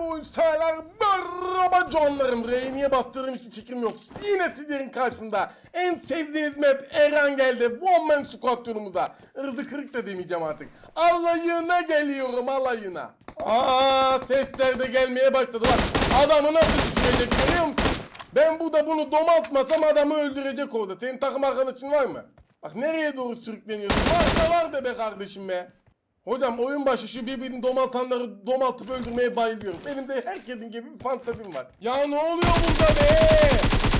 Oyun severler, merhaba canlarım. R'ye niye bastırdığım hiçbir fikrim yok. Yine sizlerin karşısında en sevdiğiniz map Eren geldi. One Man Squad turumuza. Irdı kırık da demeyeceğim artık. Alayına geliyorum alayına. Aa sesler de gelmeye başladı bak. Adamı nasıl düşürecek görüyor musun? Ben burada bunu domaltmasam adamı öldürecek orada. Senin takım arkadaşın var mı? Bak nereye doğru sürükleniyorsun? Varsa var be be kardeşim be. Hocam oyun başı şu birbirini domaltanları domaltıp öldürmeye bayılıyorum. Benim de herkesin gibi bir fantazim var. Ya ne oluyor burada be?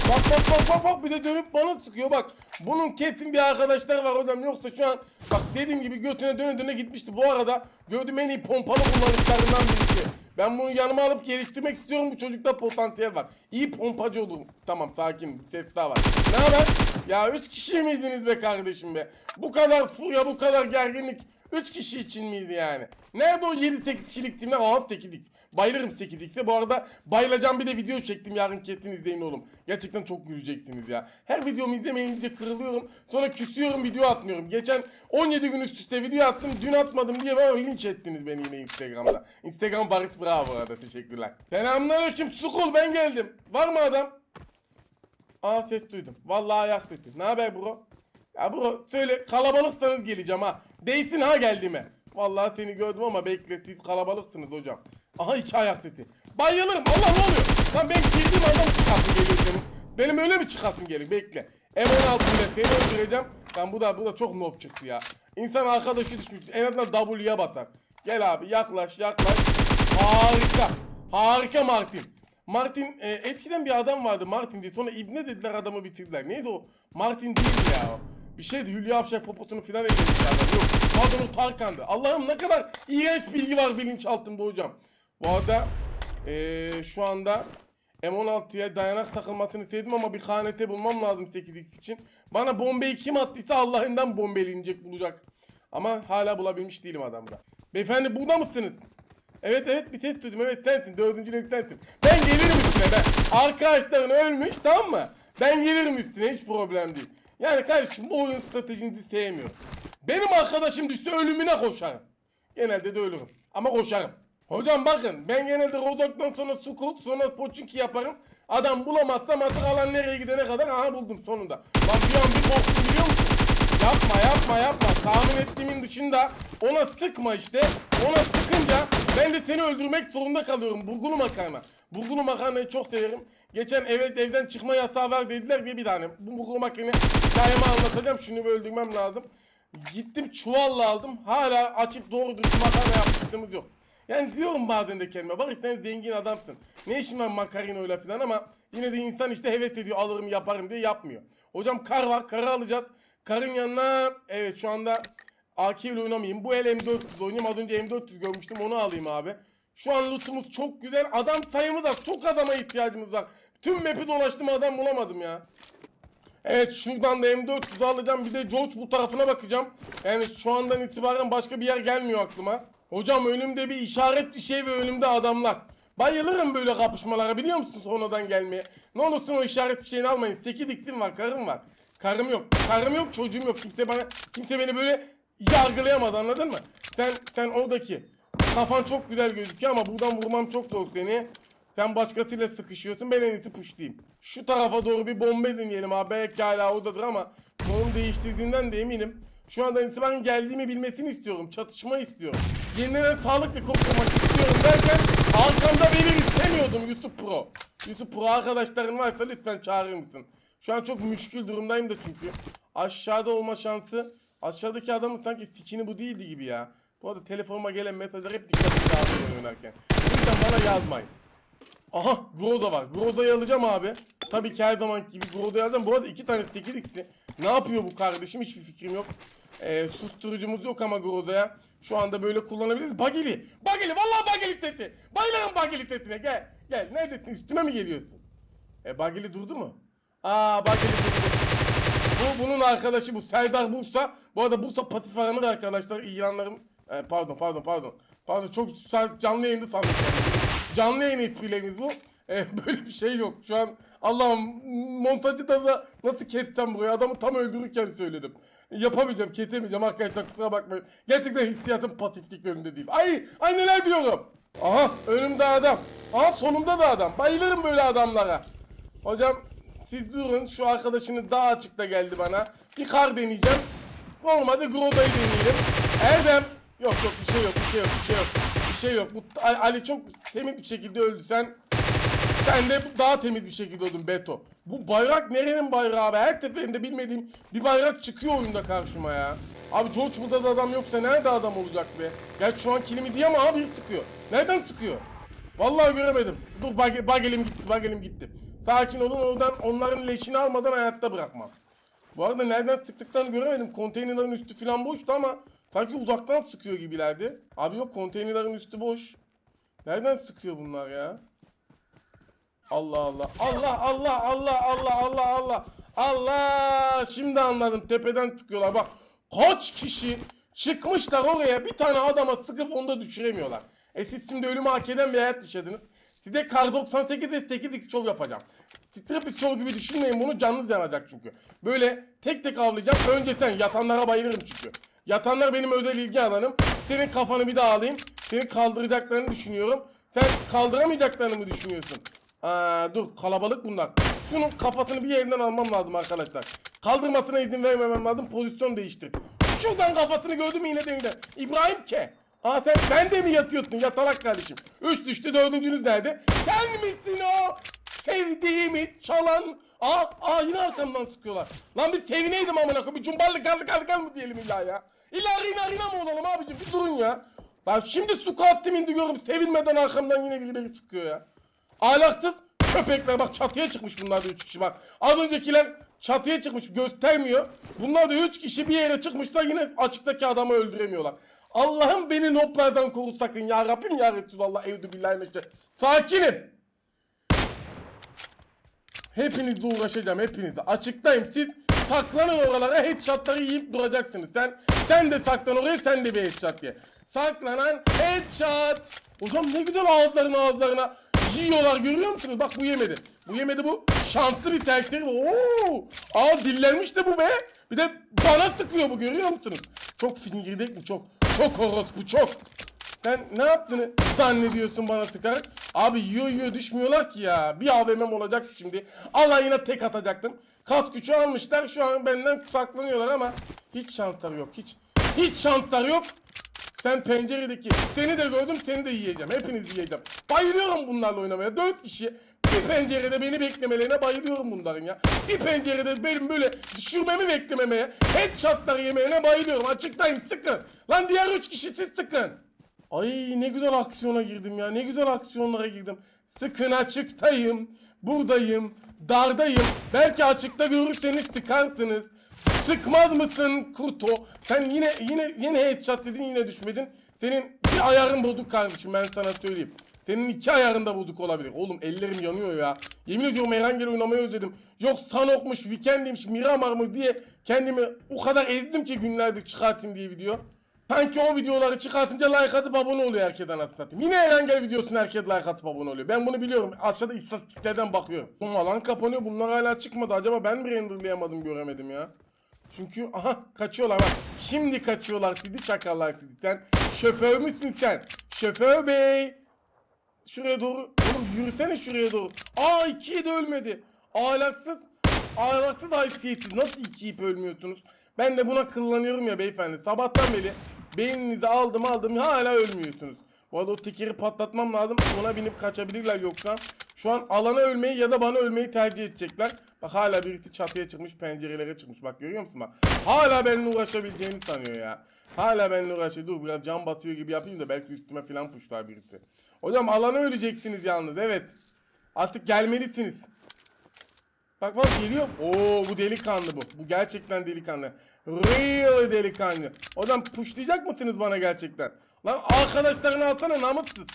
Bak bak bak bak bak bir de dönüp bana sıkıyor bak. Bunun kesin bir arkadaşları var hocam yoksa şu an bak dediğim gibi götüne döne döne gitmişti. Bu arada gördüğüm en iyi pompalı kullanışlarından birisi. Ben bunu yanıma alıp geliştirmek istiyorum. Bu çocukta potansiyel var. İyi pompacı olur. Tamam sakin. Ses daha var. Ne haber? Ya 3 kişi miydiniz be kardeşim be? Bu kadar furya, bu kadar gerginlik 3 kişi için miydi yani? Nerede o 7-8 kişilik timler? Aa 8x. Bayılırım 8x'e. Bu arada bayılacağım bir de video çektim. Yarın kesin izleyin oğlum. Gerçekten çok güleceksiniz ya. Her videomu izlemeyince kırılıyorum. Sonra küsüyorum video atmıyorum. Geçen 17 gün üst üste video attım. Dün atmadım diye bana linç ettiniz beni yine Instagram'da. Instagram Barış Bravo arada. Teşekkürler. Selamünaleyküm Sukul ben geldim. Var mı adam? Aa ses duydum. Vallahi ayak sesi. Ne haber bro? Ya bro söyle kalabalıksanız geleceğim ha. Değsin ha geldiğime. Vallahi seni gördüm ama bekle siz kalabalıksınız hocam. Aha iki ayak sesi. Bayılırım. Allah ne oluyor? Lan ben girdiğim anda mı çıkartın geliyor senin? Benim öyle mi çıkartın geliyor? Bekle. M16 ile seni öldüreceğim. Ben bu da bu da çok noob çıktı ya. İnsan arkadaşı düşmüş. En azından W'ye basar. Gel abi yaklaş yaklaş. Harika. Harika Martin. Martin e, eskiden bir adam vardı Martin diye. Sonra İbne dediler adamı bitirdiler. Neydi o? Martin değil ya. Bir şeydi Hülya Avşar poposunu filan eklemişler. Yok. Pardon o Tarkan'dı. Allah'ım ne kadar iğrenç bilgi var bilinçaltımda hocam. Bu arada e, şu anda M16'ya dayanak takılmasını istedim ama bir KNT bulmam lazım 8x için. Bana bombeyi kim attıysa Allah'ından bombeleyecek bulacak. Ama hala bulabilmiş değilim adamda. Beyefendi burada mısınız? Evet evet bir ses duydum evet sensin dördüncü renk sensin. Ben gelirim üstüne ben. Arkadaşların ölmüş tamam mı? Ben gelirim üstüne hiç problem değil. Yani kardeşim bu oyun stratejinizi sevmiyorum. Benim arkadaşım düştü ölümüne koşarım. Genelde de ölürüm ama koşarım. Hocam bakın ben genelde Rodok'tan sonra Skull sonra Pochinki yaparım. Adam bulamazsam artık alan nereye gidene kadar aha buldum sonunda. Lan bir an bir korktum biliyor? Yapma yapma yapma. Tahmin ettiğimin dışında ona sıkma işte. Ona sıkınca ben de seni öldürmek zorunda kalıyorum. Burgulu makarna. Burgulu makarnayı çok severim. Geçen evet evden çıkma yasağı var dediler diye bir tane. Bu burgulu makarnayı hikayemi anlatacağım. Şunu öldürmem lazım. Gittim çuvalla aldım. Hala açıp doğru düzgün makarna yaptığımız yok. Yani diyorum bazen de kendime bak sen zengin adamsın. Ne işin var makarinoyla falan ama yine de insan işte heves ediyor alırım yaparım diye yapmıyor. Hocam kar var karı alacağız. Karın yanına evet şu anda AK ile oynamayayım. Bu el M400 oynayayım. Az önce M400 görmüştüm onu alayım abi. Şu an lootumuz çok güzel. Adam sayımız az. Çok adama ihtiyacımız var. Tüm map'i dolaştım adam bulamadım ya. Evet şuradan da M400 alacağım. Bir de George bu tarafına bakacağım. Yani şu andan itibaren başka bir yer gelmiyor aklıma. Hocam önümde bir işaretli şey ve önümde adamlar. Bayılırım böyle kapışmalara biliyor musun sonradan gelmeye. Ne olursun o işaretli şeyini almayın. 8 x'im var karım var. Karım yok. Karım yok çocuğum yok. Kimse bana kimse beni böyle yargılayamadı anladın mı? Sen sen oradaki kafan çok güzel gözüküyor ama buradan vurmam çok zor seni. Sen başkasıyla sıkışıyorsun ben en iyisi pushlayayım. Şu tarafa doğru bir bomba deneyelim abi. Belki hala oradadır ama konum değiştirdiğinden de eminim. Şu andan itibaren geldiğimi bilmesini istiyorum. Çatışma istiyorum. Yeniden sağlıkla kurtulmak istiyorum derken arkamda beni istemiyordum YouTube Pro. YouTube Pro arkadaşların varsa lütfen çağırır mısın? Şu an çok müşkül durumdayım da çünkü. Aşağıda olma şansı. Aşağıdaki adamın sanki sikini bu değildi gibi ya. Bu arada telefonuma gelen mesajlar hep dikkatimi dağıtıyor oynarken. O yüzden bana yazmayın. Aha Groza var. Groza'yı alacağım abi. Tabii ki her zaman gibi Groza'yı alacağım. Bu arada iki tane 8x'i. Ne yapıyor bu kardeşim hiçbir fikrim yok. Ee, susturucumuz yok ama Groza'ya. Şu anda böyle kullanabiliriz. Bagili. Bagili. Vallahi Bagili teti. Bayılırım Bagili tetine. Gel. Gel. Neredesin? Üstüme mi geliyorsun? E Bagili durdu mu? Aa durdu. Bu bunun arkadaşı bu Serdar Bursa. Bu arada Bursa Patifaranır arkadaşlar. İlanlarım. E, pardon pardon pardon. Pardon çok canlı yayında sandım. Canlı yayın etkilerimiz bu. E, böyle bir şey yok. Şu an Allah'ım montajı da nasıl kessem buraya adamı tam öldürürken söyledim. Yapamayacağım, kesemeyeceğim arkadaşlar kusura bakmayın. Gerçekten hissiyatım patiflik önünde değil. Ay, ay neler diyorum. Aha önümde adam. Aha solumda da adam. Bayılırım böyle adamlara. Hocam siz durun. Şu arkadaşını daha açıkta geldi bana. Bir kar deneyeceğim. Olmadı Groda'yı deneyelim. Erdem. Yok yok bir şey yok bir şey yok bir şey yok. Bir şey yok. Bu Ali- çok temiz bir şekilde öldü. Sen sen de daha temiz bir şekilde öldün Beto. Bu bayrak nerenin bayrağı abi? Her seferinde bilmediğim bir bayrak çıkıyor oyunda karşıma ya. Abi George burada da adam yoksa nerede adam olacak be? Gerçi şu an kilimi diye ama abi çıkıyor. Nereden çıkıyor? Vallahi göremedim. Dur bag, bagelim gitti, bagelim gitti. Sakin olun oradan onların leşini almadan hayatta bırakmam. Bu arada nereden sıktıklarını göremedim. Konteynerlerin üstü falan boştu ama sanki uzaktan sıkıyor gibilerdi. Abi yok konteynerlerin üstü boş. Nereden sıkıyor bunlar ya? Allah Allah. Allah Allah Allah Allah Allah Allah. Allah. Şimdi anladım. Tepeden tıkıyorlar. Bak kaç kişi çıkmışlar oraya bir tane adama sıkıp onu da düşüremiyorlar. E siz şimdi ölümü hak eden bir hayat yaşadınız. Size Kar 98 ve 8x show yapacağım. Striptease show gibi düşünmeyin bunu canınız yanacak çünkü. Böyle tek tek avlayacağım. Önce sen yatanlara bayılırım çünkü. Yatanlar benim özel ilgi alanım. Senin kafanı bir daha alayım. Seni kaldıracaklarını düşünüyorum. Sen kaldıramayacaklarını mı düşünüyorsun? Aa, dur kalabalık bunlar. Şunun kafasını bir yerinden almam lazım arkadaşlar. Kaldırmasına izin vermemem lazım. Pozisyon değiştir. Şuradan kafasını gördüm yine denide. İbrahim K. Aa sen, sen de mi yatıyorsun yatalak kardeşim? Üç düştü dördüncünüz nerede? Sen misin o? Sevdiğimi çalan. Aa, aa yine arkamdan sıkıyorlar. Lan bir sevineydim amına koyayım. Bir cumballı kaldı kaldı kaldı mı diyelim illa ya. İlla arina arina mı olalım abicim bir durun ya. Ben şimdi su attım indi diyorum sevinmeden arkamdan yine birileri sıkıyor ya. Ahlaksız köpekler bak çatıya çıkmış bunlar da 3 kişi bak. Az öncekiler çatıya çıkmış göstermiyor. Bunlar da 3 kişi bir yere çıkmışlar yine açıktaki adamı öldüremiyorlar. Allah'ım beni noplardan koru sakın ya Rabbim ya Resulallah evde billahi meşte. Sakinim. Hepinizle uğraşacağım hepinizle. Açıktayım siz saklanın oralara headshotları yiyip duracaksınız. Sen sen de saklan oraya sen de bir headshot ye. Saklanan headshot. Hocam ne güzel ağızlarına ağızlarına yiyorlar görüyor musunuz? Bak bu yemedi. Bu yemedi bu. Şanslı bir tersleri bu. Oo! Aa dillenmiş de bu be. Bir de bana tıkıyor bu görüyor musunuz? Çok fingirdek bu çok. Çok horoz bu çok. Sen ne yaptığını zannediyorsun bana sıkarak? Abi yiyor yiyor düşmüyorlar ki ya. Bir AVM'm olacak şimdi. Alayına tek atacaktım. Kat gücü almışlar. Şu an benden saklanıyorlar ama hiç şansları yok. Hiç hiç şansları yok. Sen penceredeki seni de gördüm seni de yiyeceğim. Hepinizi yiyeceğim. Bayılıyorum bunlarla oynamaya. Dört kişi bir pencerede beni beklemelerine bayılıyorum bunların ya. Bir pencerede benim böyle düşürmemi beklememeye, headshotları yemeyene bayılıyorum. Açıktayım sıkın. Lan diğer üç kişi siz sıkın. Ay ne güzel aksiyona girdim ya. Ne güzel aksiyonlara girdim. Sıkın açıktayım. Buradayım. Dardayım. Belki açıkta görürseniz sıkarsınız. Sıkmaz mısın Kurto? Sen yine yine yine headshot dedin yine düşmedin. Senin bir ayarın bozuk kardeşim ben sana söyleyeyim. Senin iki ayarın da bozuk olabilir. Oğlum ellerim yanıyor ya. Yemin ediyorum Erangel oynamayı özledim. Yok Sanok'muş, Weekend'miş, Miramar mı diye kendimi o kadar ezdim ki günlerdir çıkartayım diye video. Sanki o videoları çıkartınca like atıp abone oluyor herkes anasını satayım. Yine Erangel videosuna herkes like atıp abone oluyor. Ben bunu biliyorum. Aşağıda istatistiklerden bakıyorum. Bu alan kapanıyor. Bunlar hala çıkmadı. Acaba ben mi renderlayamadım göremedim ya. Çünkü aha kaçıyorlar bak. Şimdi kaçıyorlar sizi çakarlar sizi. Sen şoför müsün sen? Şoför bey. Şuraya doğru. Oğlum yürüsene şuraya doğru. Aa ikiye de ölmedi. Ahlaksız. Ahlaksız haysiyetsiz. Nasıl iki ip ölmüyorsunuz? Ben de buna kıllanıyorum ya beyefendi. Sabahtan beri beyninizi aldım aldım hala ölmüyorsunuz. Bu arada o tekeri patlatmam lazım. Ona binip kaçabilirler yoksa. Şu an alana ölmeyi ya da bana ölmeyi tercih edecekler. Bak hala birisi çatıya çıkmış pencerelere çıkmış. Bak görüyor musun bak. Hala benimle uğraşabileceğini sanıyor ya. Hala benimle uğraşıyor. Dur biraz can basıyor gibi yapayım da belki üstüme falan puşlar birisi. Hocam alana öleceksiniz yalnız evet. Artık gelmelisiniz. Bak bak geliyor. Oo bu delikanlı bu. Bu gerçekten delikanlı. Real delikanlı. Hocam pushlayacak mısınız bana gerçekten? Lan arkadaşlarını alsana namussuz.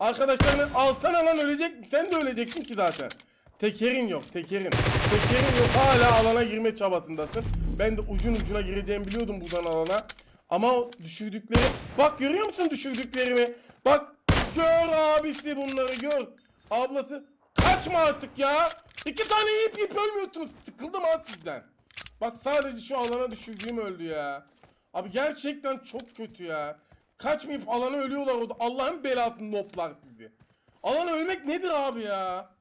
Arkadaşlarını alsana lan ölecek. Sen de öleceksin ki zaten. Tekerin yok tekerin. Tekerin yok hala alana girme çabasındasın. Ben de ucun ucuna gireceğimi biliyordum buradan alana. Ama o düşürdükleri... Bak görüyor musun düşürdüklerimi? Bak gör abisi bunları gör. Ablası kaçma artık ya. İki tane yiyip yiyip ölmüyorsunuz. Sıkıldım ha sizden. Bak sadece şu alana düşürdüğüm öldü ya. Abi gerçekten çok kötü ya. Kaçmayıp alana ölüyorlar orada. Allah'ın belasını noplar sizi. Alana ölmek nedir abi ya?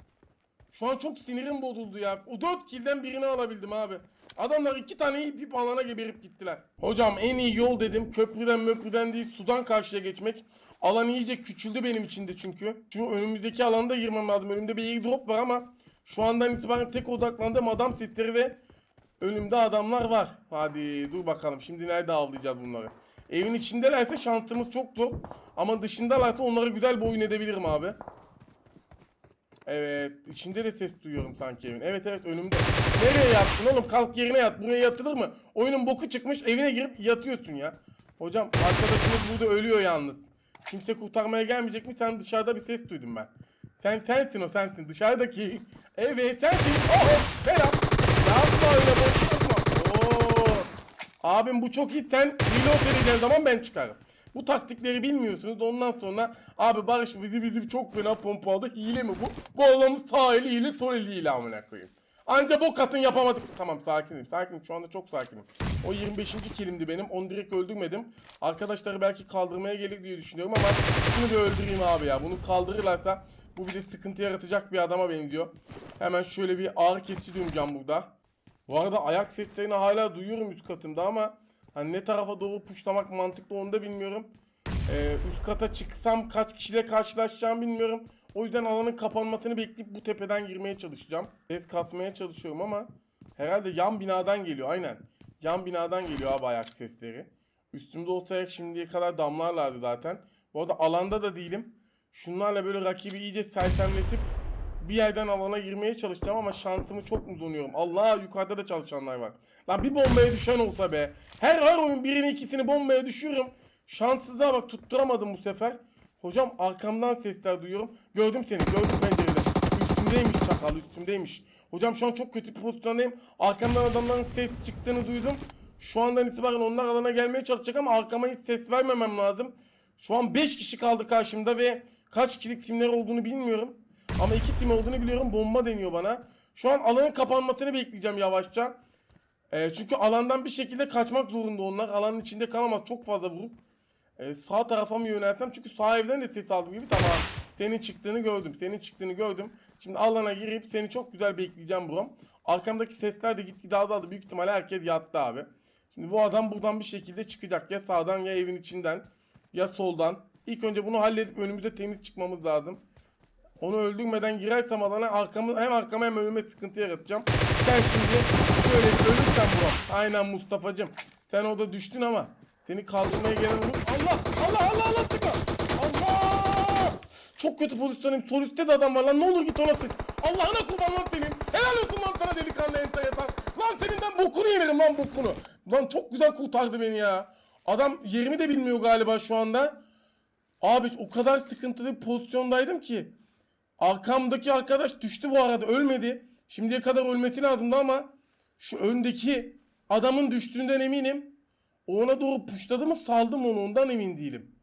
Şu an çok sinirim bozuldu ya. O 4 kilden birini alabildim abi. Adamlar iki tane ip alana geberip gittiler. Hocam en iyi yol dedim. Köprüden möprüden değil sudan karşıya geçmek. Alan iyice küçüldü benim içinde çünkü. Şu önümüzdeki alanda girmem lazım. Önümde bir airdrop var ama şu andan itibaren tek odaklandığım adam setleri ve önümde adamlar var. Hadi dur bakalım şimdi nerede avlayacağız bunları. Evin içindelerse şansımız çok zor. Ama dışındalarsa onlara güzel bir oyun edebilirim abi. Evet. içinde de ses duyuyorum sanki evin. Evet evet önümde. Nereye yattın oğlum? Kalk yerine yat. Buraya yatılır mı? Oyunun boku çıkmış. Evine girip yatıyorsun ya. Hocam arkadaşımız burada ölüyor yalnız. Kimse kurtarmaya gelmeyecek mi? Sen dışarıda bir ses duydum ben. Sen sensin o sensin. Dışarıdaki. Evet sensin. Oh selam. Yapma öyle boş. Abim bu çok iyi. Sen reload edeceğin zaman ben çıkarım. Bu taktikleri bilmiyorsunuz. Ondan sonra abi Barış bizi bizi çok fena pompaladı. Hile mi bu? Bu adamın sağ eli hile sol eli hile amına koyayım. Anca bok atın yapamadık. Tamam sakinim sakinim şu anda çok sakinim. O 25. kilimdi benim. Onu direkt öldürmedim. Arkadaşları belki kaldırmaya gelir diye düşünüyorum ama şunu bir öldüreyim abi ya. Bunu kaldırırlarsa bu bize sıkıntı yaratacak bir adama benziyor. Hemen şöyle bir ağır kesici döneceğim burada. Bu arada ayak seslerini hala duyuyorum üst katımda ama hani ne tarafa doğru puşlamak mantıklı onu da bilmiyorum. Ee, üst kata çıksam kaç kişiyle karşılaşacağım bilmiyorum. O yüzden alanın kapanmasını bekleyip bu tepeden girmeye çalışacağım. Ses katmaya çalışıyorum ama herhalde yan binadan geliyor aynen. Yan binadan geliyor abi ayak sesleri. Üstümde olsa şimdiye kadar damlarlardı zaten. Bu arada alanda da değilim. Şunlarla böyle rakibi iyice sersemletip bir yerden alana girmeye çalışacağım ama şansımı çok mu zonuyorum? Allah yukarıda da çalışanlar var. Lan bir bombaya düşen olsa be. Her her oyun birini ikisini bombaya düşüyorum. Şanssızlığa bak tutturamadım bu sefer. Hocam arkamdan sesler duyuyorum. Gördüm seni gördüm pencerede. Üstümdeymiş çakal üstümdeymiş. Hocam şu an çok kötü bir pozisyondayım. Arkamdan adamların ses çıktığını duydum. Şu andan itibaren onlar alana gelmeye çalışacak ama arkama hiç ses vermemem lazım. Şu an 5 kişi kaldı karşımda ve kaç kişilik timler olduğunu bilmiyorum. Ama iki tim olduğunu biliyorum. Bomba deniyor bana. Şu an alanın kapanmasını bekleyeceğim yavaşça. Ee, çünkü alandan bir şekilde kaçmak zorunda onlar. Alanın içinde kalamaz. Çok fazla vurup. Ee, sağ tarafa mı yönelsem? Çünkü sağ evden de ses aldım gibi. Tamam. Senin çıktığını gördüm. Senin çıktığını gördüm. Şimdi alana girip seni çok güzel bekleyeceğim buram. Arkamdaki sesler de gitgide azaldı. Büyük ihtimalle herkes yattı abi. Şimdi bu adam buradan bir şekilde çıkacak. Ya sağdan ya evin içinden. Ya soldan. İlk önce bunu halledip önümüzde temiz çıkmamız lazım. Onu öldürmeden girersem alana arkamı hem arkama hem önüme sıkıntı yaratacağım. Sen şimdi şöyle ölürsen bu. Aynen Mustafa'cım. Sen orada düştün ama seni kaldırmaya gelen olur. Allah Allah Allah Allah tıka. Allah. Çok kötü pozisyonum. Sol de adam var lan. Ne olur git ona sık. Allah'ına kurban lan senin. Helal olsun lan sana delikanlı enteresan. Lan senin ben bokunu yemedim lan bokunu. Lan çok güzel kurtardı beni ya. Adam yerimi de bilmiyor galiba şu anda. Abi o kadar sıkıntılı bir pozisyondaydım ki. Arkamdaki arkadaş düştü bu arada ölmedi. Şimdiye kadar ölmesi lazımdı ama şu öndeki adamın düştüğünden eminim. Ona doğru puşladı mı saldı mı onu ondan emin değilim.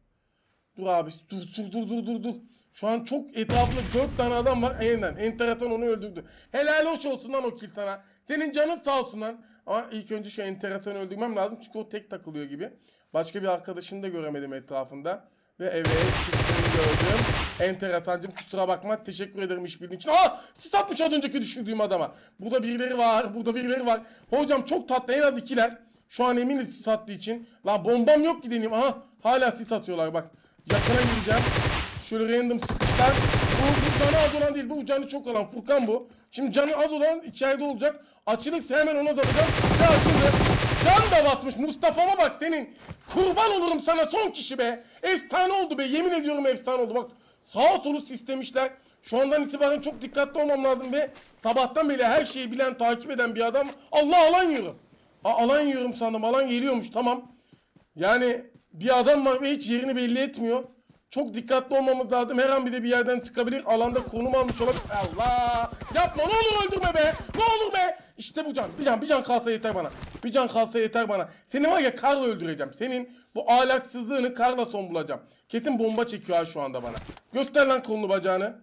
Dur abi dur dur dur dur dur dur. Şu an çok etrafında dört tane adam var. Aynen enteresan onu öldürdü. Helal hoş olsun lan o kill sana. Senin canın sağ olsun lan. Ama ilk önce şu enteresanı öldürmem lazım çünkü o tek takılıyor gibi. Başka bir arkadaşını da göremedim etrafında. Ve eve çıktığını gördüm. Enteresancım kusura bakma. Teşekkür ederim işbirliği için. Aa! Sis atmış az önceki düşürdüğüm adama. Burada birileri var. Burada birileri var. Hocam çok tatlı en az ikiler. Şu an eminim sis attığı için. Lan bombam yok ki deneyim. Aha hala sis atıyorlar bak. Yakına gireceğim. Şöyle random sıkışlar. Bu, bu canı az olan değil. Bu canı çok olan. Furkan bu. Şimdi canı az olan içeride olacak. Açılırsa hemen ona dalacağım. Ve açıldı. Can da batmış. Mustafa'ma bak senin. Kurban olurum sana son kişi be. Efsane oldu be. Yemin ediyorum efsane oldu. Bak sağa solu sistemişler. Şu andan itibaren çok dikkatli olmam lazım ve sabahtan beri her şeyi bilen, takip eden bir adam. Allah alan yiyorum. A, alan yiyorum sandım. Alan geliyormuş tamam. Yani bir adam var ve hiç yerini belli etmiyor. Çok dikkatli olmamız lazım. Her an bir de bir yerden çıkabilir. Alanda konum almış olabilir. Allah! Yapma ne olur öldürme be. Ne olur be. İşte bu can. Bir can bir can kalsa yeter bana. Bir can kalsa yeter bana. Seni var ya karla öldüreceğim. Senin bu ahlaksızlığını karla son bulacağım. Kesin bomba çekiyor ha şu anda bana. Göster lan kolunu bacağını.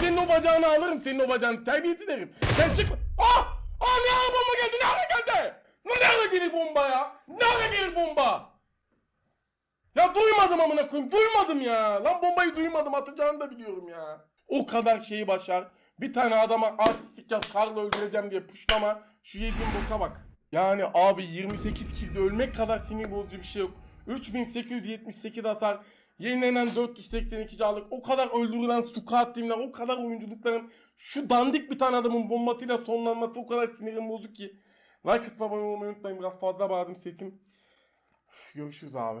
Senin o bacağını alırım senin o bacağını. Terbiyesiz herif. Sen çıkma. Ah! Ah ne ara bomba geldi? Ne ara geldi? Ne ara gelir bomba ya? Ne ara gelir bomba? Ya duymadım amına koyayım. Duymadım ya. Lan bombayı duymadım. Atacağını da biliyorum ya. O kadar şeyi başar. Bir tane adama artistik yap. Karla öldüreceğim diye puşlama. Şu yediğin boka bak. Yani abi 28 kilde ölmek kadar sinir bozucu bir şey yok. 3878 hasar. Yenilenen 482 canlık. O kadar öldürülen squad teamler. O kadar oyunculukların. Şu dandik bir tane adamın bombasıyla sonlanması o kadar sinirim bozuk ki. Like atıp abone olmayı unutmayın. Biraz fazla bağırdım sesim. Görüşürüz abi.